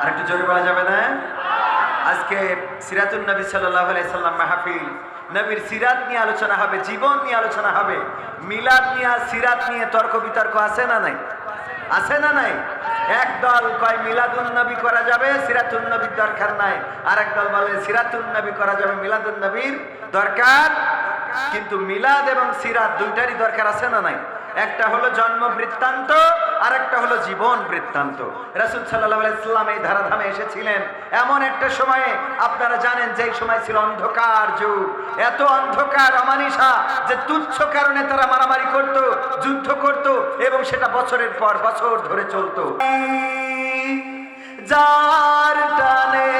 আর একটু জোরে বলা যাবে না? আজকে সিরাতুল নবী সাল্লাম মাহফিল। নবীর সিরাত নিয়ে আলোচনা হবে, জীবন নিয়ে আলোচনা হবে। মিলাদ নিয়ে, সিরাত নিয়ে তর্ক বিতর্ক আছে না নাই? আছে না নাই? এক দল কয়, মিলাদুন নবী করা যাবে সিরাতুল নবীর দরকার নাই। আর দল বলে সিরাতুল নবী করা যাবে, মিলাদুন নবীর দরকার। কিন্তু মিলাদ এবং সিরাত দুইটারই দরকার আছে না নাই? একটা হলো জন্ম বৃত্তান্ত আর একটা হলো জীবন বৃত্তান্ত। রাসুল সাল্লাহ ইসলাম এই ধারাধামে এসেছিলেন। এমন একটা সময়ে আপনারা জানেন যে এই সময় ছিল অন্ধকার যুগ। এত অন্ধকার অমানিসা যে তুচ্ছ কারণে তারা মারামারি করত, যুদ্ধ করত এবং সেটা বছরের পর বছর ধরে চলতো। যার টানে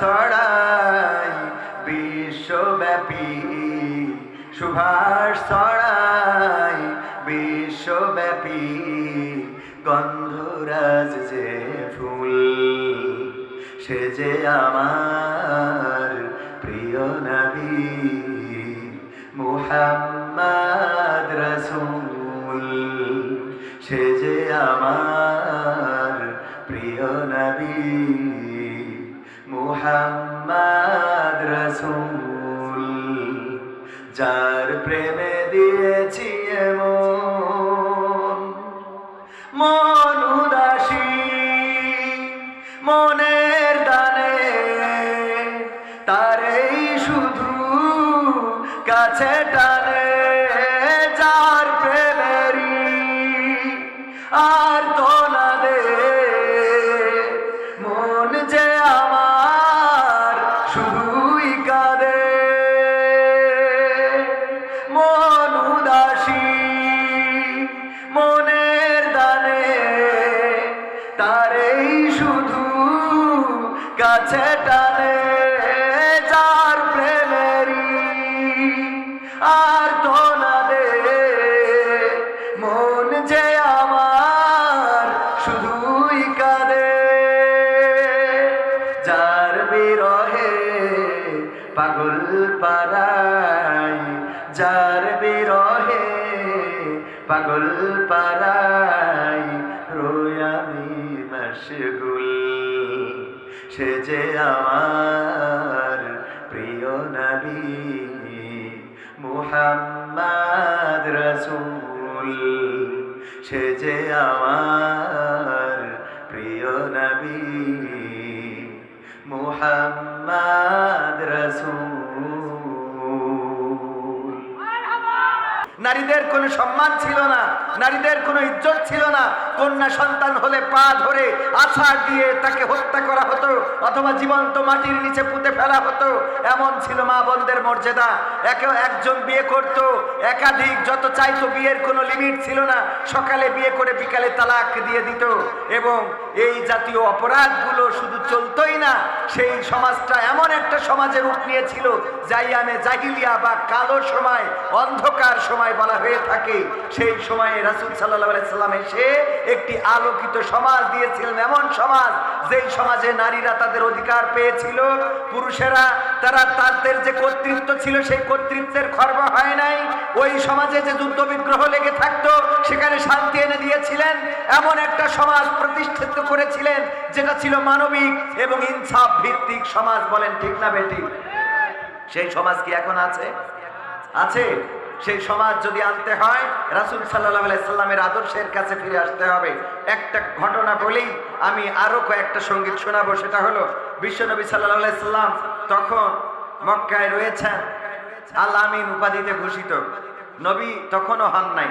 ছড়াই বিশ্বব্যাপী সুভাষ ছড়াই বিশ্বব্যাপী গন্ধরাজ যে ফুল, সে যে আমার প্রিয় নবী মুহাম্মদ রসুল, সে যে আমার প্রিয় নবী। যার প্রেমে দিয়েছি এমন। মন উদাসী, মনের দানে। তারেই শুধু কাছে টানে যার প্রেমেরই আর কাছে টানে, যার প্রেমেরই আর তো দে মন যে আমার শুধুই কাঁদে। যার বিরহে পাগল পারাই যার বিরহে পাগল পারাই রোয়ামি মশগুল সে যে আমার প্রিয় নবী মুহাম্মদ রসুল। সে যে আমার প্রিয় নবী মুহাম্মদ রসুল। নারীদের কোনো সম্মান ছিল না, নারীদের কোনো ইজ্জত ছিল না। কন্যা সন্তান হলে পা ধরে আছাড় দিয়ে তাকে হত্যা করা হতো, অথবা জীবন্ত মাটির নিচে পুঁতে ফেলা হতো। এমন ছিল মা বোনদের মর্যাদা। একে একজন বিয়ে করত, একাধিক যত চাইতো বিয়ের কোনো লিমিট ছিল না, সকালে বিয়ে করে বিকালে তালাক দিয়ে দিত। এবং এই জাতীয় অপরাধগুলো শুধু চলতোই না সেই সমাজটা এমন একটা সমাজের রূপ নিয়েছিল জাইয়ামে জাহিলিয়া বা কালো সময়, অন্ধকার সময় বলা হয়ে থাকে। সেই সময়ে রাসুল সাল্লাহ সাল্লাম এসে একটি আলোকিত সমাজ দিয়েছিলেন, এমন সমাজ যেই সমাজে নারীরা তাদের অধিকার পেয়েছিল, পুরুষেরা তারা তাদের যে কর্তৃত্ব ছিল, সেই কর্তৃত্বের খর্ব হয় নাই। ওই সমাজে যে যুদ্ধ বিগ্রহ লেগে থাকতো, সেখানে শান্তি এনে দিয়েছিলেন। এমন একটা সমাজ প্রতিষ্ঠিত করেছিলেন, যেটা ছিল মানবিক এবং ইনসাফ ভিত্তিক সমাজ বলেন ঠিক না বেটি? সেই সমাজ কি এখন আছে? আছে। সেই সমাজ যদি আনতে হয়, রাসুল সাল্লাহ আদর্শের কাছে ফিরে আসতে হবে। একটা ঘটনা বলেই আমি আরও কয়েকটা সংগীত শোনাবো, সেটা হলো বিশ্বনবী সাল্লাহ সাল্লাম তখন মক্কায় রয়েছেন, আল আমিন উপাধিতে ভূষিত। নবী তখনও হন নাই।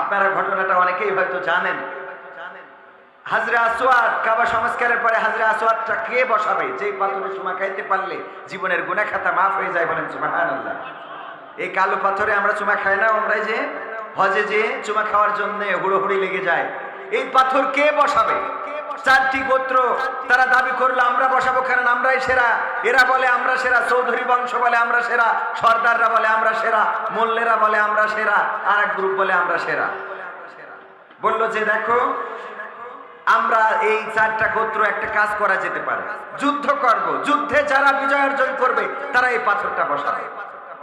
আপনারা ঘটনাটা অনেকেই হয়তো জানেন। হাজরা আসোয়াদ কাবা সংস্কারের পরে হাজরা আসোয়াদটা কে বসাবে? যে পাথরের সময় খাইতে পারলে জীবনের গুণা খাতা মাফ হয়ে যায় বলেন সুবাহান আল্লাহ এই কালো পাথরে আমরা চুমা খাই না আমরা যে হজে যে চুমা খাওয়ার জন্য হুড়োহুড়ি লেগে যায়। এই পাথর কে বসাবে? চারটি গোত্র, তারা দাবি করল, আমরা বসাবো কারণ আমরাই সেরা। এরা বলে, আমরা সেরা। চৌধুরী বংশ বলে, আমরা সেরা। সর্দাররা বলে, আমরা সেরা। মোল্লেরা বলে, আমরা সেরা। আর এক গ্রুপ বলে, আমরা সেরা। বলল যে, দেখো আমরা এই চারটা গোত্র একটা কাজ করা যেতে পারে। যুদ্ধ করব, যুদ্ধে যারা বিজয় অর্জন করবে, তারা এই পাথরটা বসাবে।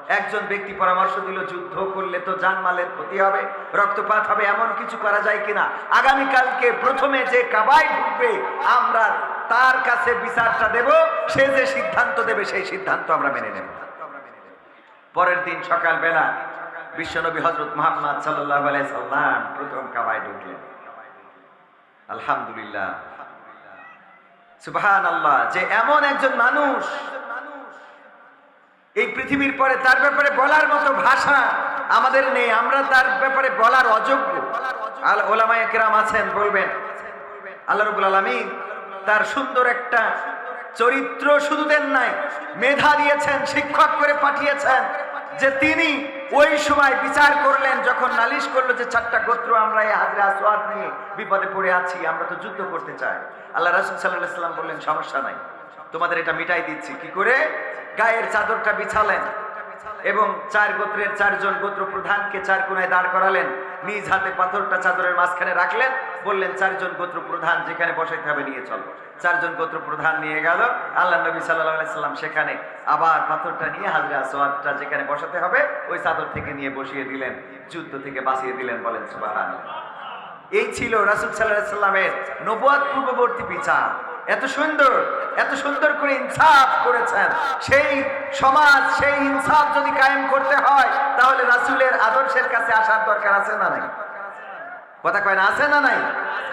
একজন ব্যক্তি পরামর্শ দিল, যুদ্ধ করলে তো জানমালের ক্ষতি হবে, রক্তপাত হবে, এমন কিছু করা যায় কিনা? আগামীকালকে প্রথমে যে কাবায় ঢুকবে, আমরা তার কাছে বিচারটা দেব, সে যে সিদ্ধান্ত দেবে, সেই সিদ্ধান্ত আমরা মেনে নেব। পরের দিন সকালবেলা বিশ্বনবী হজরত মোহাম্মদ সাল্লাহ সাল্লাম প্রথম কাবায় ঢুকলেন। আলহামদুলিল্লাহ। সুবহান আল্লাহ যে এমন একজন মানুষ, এই পৃথিবীর পরে তার ব্যাপারে বলার মতো ভাষা আমাদের নেই, আমরা তার ব্যাপারে বলার অযোগ্য। ওলামায়ে কেরাম আছেন, বলবেন, আল্লাহ রবুল আলমী তার সুন্দর একটা চরিত্র শুধু দেন নাই, মেধা দিয়েছেন, শিক্ষক করে পাঠিয়েছেন। যে তিনি ওই সময় বিচার করলেন, যখন নালিশ করল যে চারটা গোত্র আমরা এই হাজরা সোয়াদ নিয়ে বিপদে পড়ে আছি, আমরা তো যুদ্ধ করতে চাই। আল্লাহ রাসুল সাল্লাহ সাল্লাম বললেন, সমস্যা নাই। তোমাদের এটা মিটাই দিচ্ছি। কি করে? গায়ের চাদরটা বিছালেন এবং চার গোত্রের চারজন গোত্র প্রধানকে চার কোনায় দাঁড় করালেন। নিজ হাতে পাথরটা চাদরের মাঝখানে রাখলেন, বললেন, চারজন গোত্র প্রধান যেখানে বসাইতে হবে নিয়ে চলো। চারজন গোত্র প্রধান নিয়ে গেল। আল্লাহ নবী সাল্লাম সেখানে আবার পাথরটা নিয়ে হাজরা সোয়াদটা যেখানে বসাতে হবে, ওই চাদর থেকে নিয়ে বসিয়ে দিলেন, যুদ্ধ থেকে বাঁচিয়ে দিলেন, বলেন সুবাহ এই ছিল রাসুল সাল্লাহ সাল্লামের নবুয়াদ পূর্ববর্তী বিচার। এত সুন্দর এত সুন্দর করে ইনসাফ করেছেন। সেই সমাজ, সেই ইনসাফ যদি কায়েম করতে হয়, তাহলে রাসুলের আদর্শের কাছে আসার দরকার আছে না নাই? কথা কয় না, আছে না নাই?